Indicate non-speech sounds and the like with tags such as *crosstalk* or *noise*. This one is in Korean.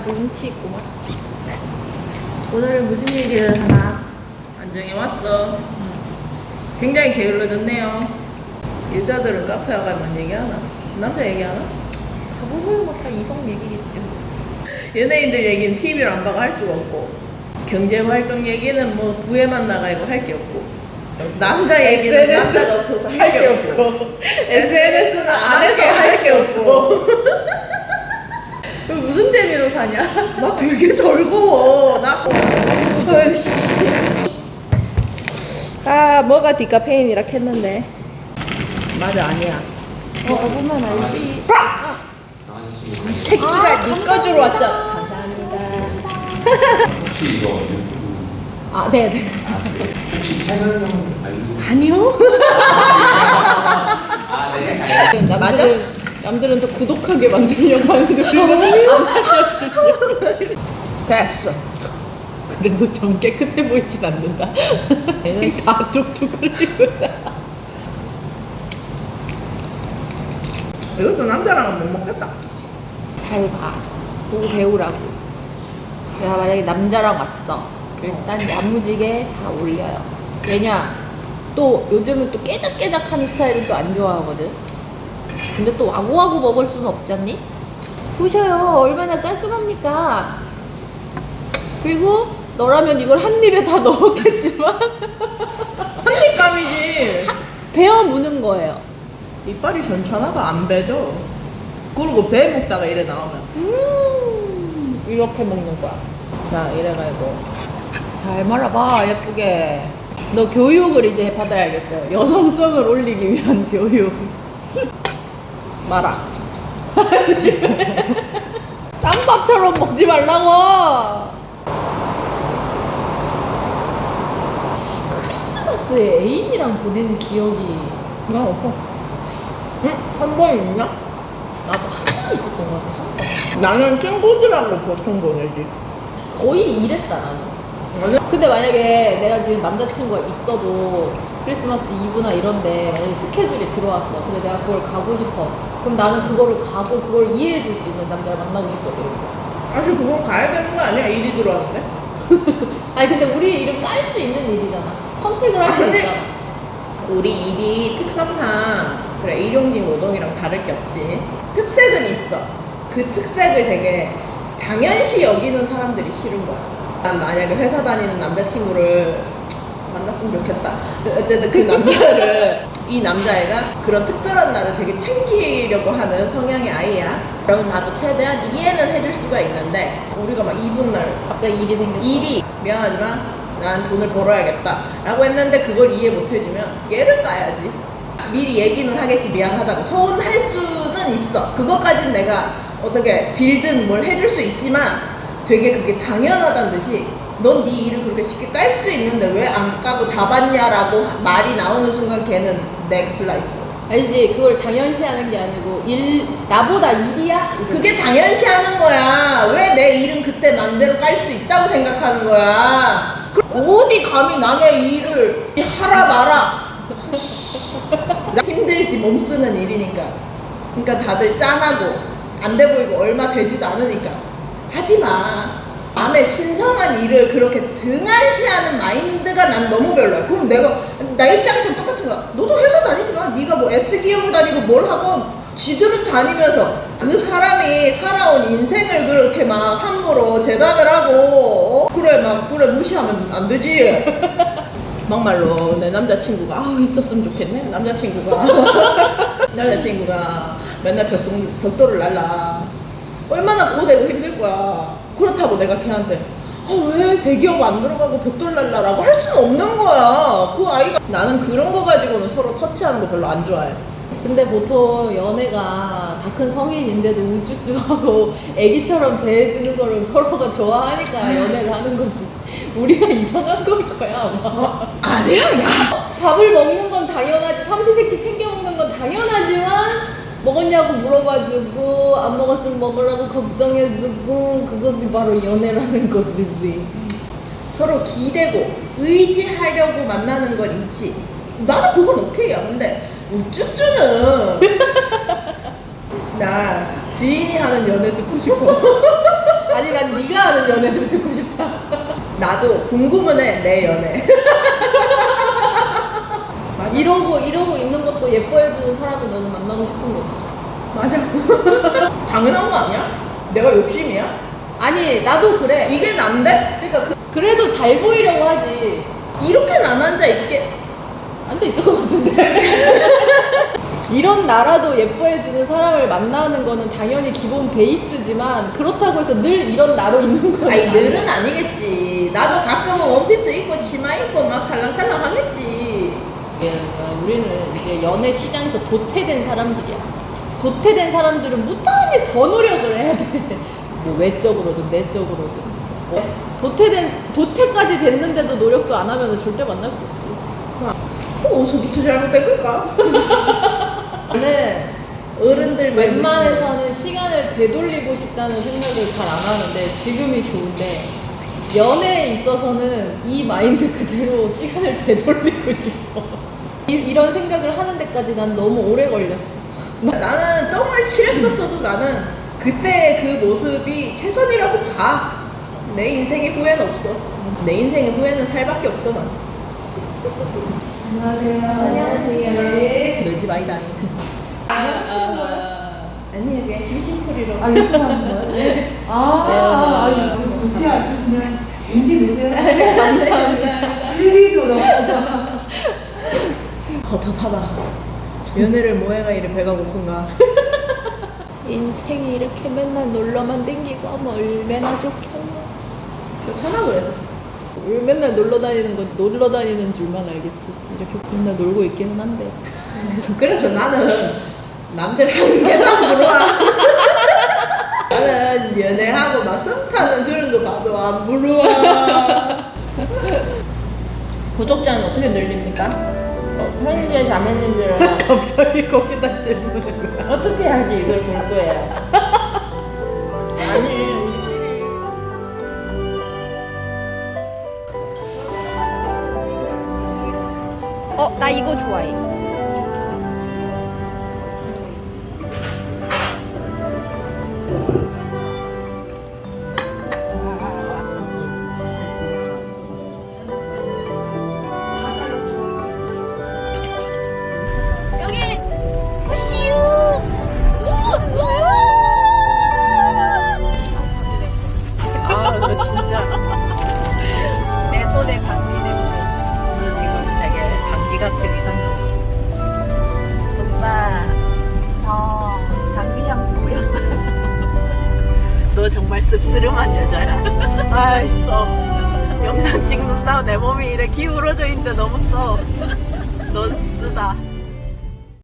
운치 있구만. 오늘 무슨 얘기를 하나? 안정이 왔어. 굉장히 게을러졌네요. 여자들은 카페 가면 얘기하나? 남자 얘기하나? 대부분 뭐다 이성 얘기겠지. 연예인들 얘기는 TV를 안 봐가 할 수가 없고 경제 활동 얘기는 뭐 부에만 나가 있고 할 게 없고 남자 얘기는 SNS 남자가 없어서 할할게 없고. SNS는 안 해서 할 게 없고 그럼 무슨 재미로 사냐? *laughs* 나 되게 즐거워 나 아이씨 아 뭐가 디카페인이라 했는데. 맞아 아니야 어 보면 알지. 이 새끼가 니꺼 주러 왔죠 감사합니다. 혹시 이거 유튜브 아 네 네. *laughs* 아, 네. 혹시 채널명 알고 아니요 아 네. 남들은 남들은 더 구독하게 만들려고 하는데 우리는 안 찍어주려고. 됐어 그래도 전 깨끗해 보이진 않는다. 얘는 다 툭툭 흘리고 있다. 이것도 남자랑은 못 먹겠다 잘 봐. 보고 배우라고. 내가 만약에 남자랑 왔어. 일단 야무지게 다 올려요. 왜냐? 또 요즘은 또 깨작깨작하는 스타일은 또 안 좋아하거든. 근데 또 와구와구 먹을 수는 없지 않니? 보셔요. 얼마나 깔끔합니까? 그리고 너라면 이걸 한 입에 다 *laughs* 넣었겠지만 한입감이지 베어 무는 거예요. 이빨이 전천하가 안 배죠 그리고 배 먹다가 이래 나오면 음, 이렇게 먹는 거야. 자 이래가지고 잘 말아봐 예쁘게 너 교육을 이제 받아야겠어요. 여성성을 올리기 위한 교육. *laughs* 말아 *laughs* 쌈밥처럼 먹지 말라고. 크리스마스에 애인이랑 보낸 기억이 나 없어 응? 한 번 있나? 나도 한 번 있었던 것 같아. 나는 친구들하고 보통 보내지 거의 이랬다 나는. 근데 만약에 내가 지금 남자친구가 있어도 크리스마스 이브나 이런데 만약에 스케줄이 들어왔어. 근데 내가 그걸 가고 싶어. 그럼 나는 그거를 가고 그걸 이해해 줄 수 있는 남자를 만나고 싶거든. 아직 그건 가야 되는 거 아니야 일이 들어왔는데 *laughs* 아니 근데 우리 일은 깔수 있는 일이잖아. 선택을 할 수 아니. 있잖아. 우리 일이 특성상 그래 일용직 노동이랑 다를 게 없지 특색은 있어 그 특색을 되게 당연시 여기는 사람들이 싫은 거야 난 만약에 회사 다니는 남자친구를 만났으면 좋겠다. 어쨌든 그 남자를 이 남자애가 그런 특별한 날을 되게 챙기려고 하는 성향의 아이야. 그러면 나도 최대한 이해는 해줄 수가 있는데 우리가 막 이분 날 갑자기 일이 생겼어. 일이 미안하지만 난 돈을 벌어야겠다 라고 했는데 그걸 이해 못 해주면 얘를 까야지. 미리 얘기는 하겠지 미안하다고. 서운할 수는 있어. 그것까진 내가 어떻게 빌든 뭘 해줄 수 있지만 되게 그게 당연하다는 듯이 넌 네 일을 그렇게 쉽게 깔 수 있는데 왜 안 까고 잡았냐라고 하- 말이 나오는 순간 걔는 넥슬라 있어 알지? 그걸 당연시하는 게 아니고 일 나보다 일이야? 이러고. 그게 당연시 하는 거야. 왜 내 일은 그때 맘대로 깔 수 있다고 생각하는 거야. 그 어디 감히 남의 일을 하라 마라. 나 힘들지 몸 쓰는 일이니까. 그러니까 다들 짠하고 안 돼 보이고 얼마 되지도 않으니까 하지 마. 남의 신성한 일을 그렇게 등한시하는 마인드가 난 너무 별로야. 그럼 내가 나 입장에서 똑같은 거야. 너도 회사 다니지 마. 네가 뭐 S 기업을 다니고 뭘 하건 지들은 다니면서 그 사람이 살아온 인생을 그렇게 막 함부로 재단을 하고 어? 그래 막 그래 무시하면 안 되지. *laughs* 막말로 내 남자친구가 아 있었으면 좋겠네 남자친구가 *laughs* 남자친구가 맨날 벽돌, 벽돌을 날라 얼마나 고되고 힘들 거야 그렇다고 내가 걔한테 아, 왜 대기업 안 들어가고 벽돌 날라라고 할 수는 없는 거야 그 아이가 나는 그런 거 가지고는 서로 터치하는 거 별로 안 좋아해 근데 보통 연애가 다 큰 성인인데도 우쭈쭈하고 애기처럼 대해주는 거를 서로가 좋아하니까 연애를 하는 거지. 우리가 이상한 걸 거야 아마. 어? 아니야 야 밥을 먹는 건 당연하지. 삼시세끼 챙겨 먹는 건 당연하지만 먹었냐고 물어봐주고 안 먹었으면 먹으라고 걱정해주고 그것이 바로 연애라는 것이지. 서로 기대고 의지하려고 만나는 건 있지. 나도 그건 오케이야. 근데 우쭈쭈는 *laughs* 나 지인이 하는 연애 듣고 싶어. *laughs* 아니 난 네가 하는 연애 좀 듣고 싶다. 나도 궁금은 해 내 연애 *laughs* 이러고 이러고 것도 예뻐해주는 사람을 너는 만나고 싶은 거지. 맞아 *laughs* 당연한 거 아니야? 내가 욕심이야? 아니 나도 그래. 이게 난데? 그러니까 그, 그래도 잘 보이려고 하지. 이렇게는 안 앉아 있게 앉아 있을 것 같은데. *laughs* 이런 나라도 예뻐해주는 사람을 만나는 거는 당연히 기본 베이스지만 그렇다고 해서 늘 이런 나로 있는 건 아니. 늘은 아니겠지 나도 가끔은 원피스 입고 치마 입고 막 살랑살랑 하겠지 어, 우리는 이제 연애 시장에서 도태된 사람들이야. 도태된 사람들은 무단히 더 노력을 해야 돼. *laughs* 뭐 외적으로든 내적으로든. 뭐 도태된 도태까지 됐는데도 노력도 안 하면 절대 만날 수 없지. 어, 어디서부터 잘못된 걸까? 나는 어른들 웬만해서는 시간을 되돌리고 싶다는 생각을 잘 안 하는데 지금이 좋은데 연애에 있어서는 이 마인드 그대로 시간을 되돌리고 싶어. 이, 이런 생각을 하는 데까지 난 너무 오래 걸렸어. 나는 똥을 칠했었어도 나는 그때 그 모습이 최선이라고 봐. 내 인생에 후회는 없어. 내 인생에 후회는 살밖에 없어 난. 안녕하세요. 너집 아니다. 아니 그냥 심심풀이로. 아, 요청하는 거예요? 네. 아, 네, 아, 좋지 아주 그냥 재밌게 노세요. *laughs* 감사합니다. 시리도록. 헛헛하다. 연애를 뭐해가 이래 배가 고픈가? *laughs* 인생이 이렇게 맨날 놀러만 댕기고 하면 얼마나 좋겠나. 좋잖아 그래서. 우리 맨날 놀러 다니는 건 놀러 다니는 줄만 알겠지. 이렇게 맨날 놀고 있기는 한데. *laughs* 그래서 나는 남들 한안 물어와. 나는 연애하고 막 썸 타는 그런 거 봐도 안 물어와. 구독자는 어떻게 늘립니까? 어, 현재 자매님들은 *laughs* 갑자기 거기다 질문을. 어떻게 하지 이걸 볼 거예요? 아니 어, 나 이거 좋아해. 씁쓸한 여자야. 알았어. 영상 찍는다고 내 몸이 이래 기울어져 있는데 너무 써. 넌 쓰다.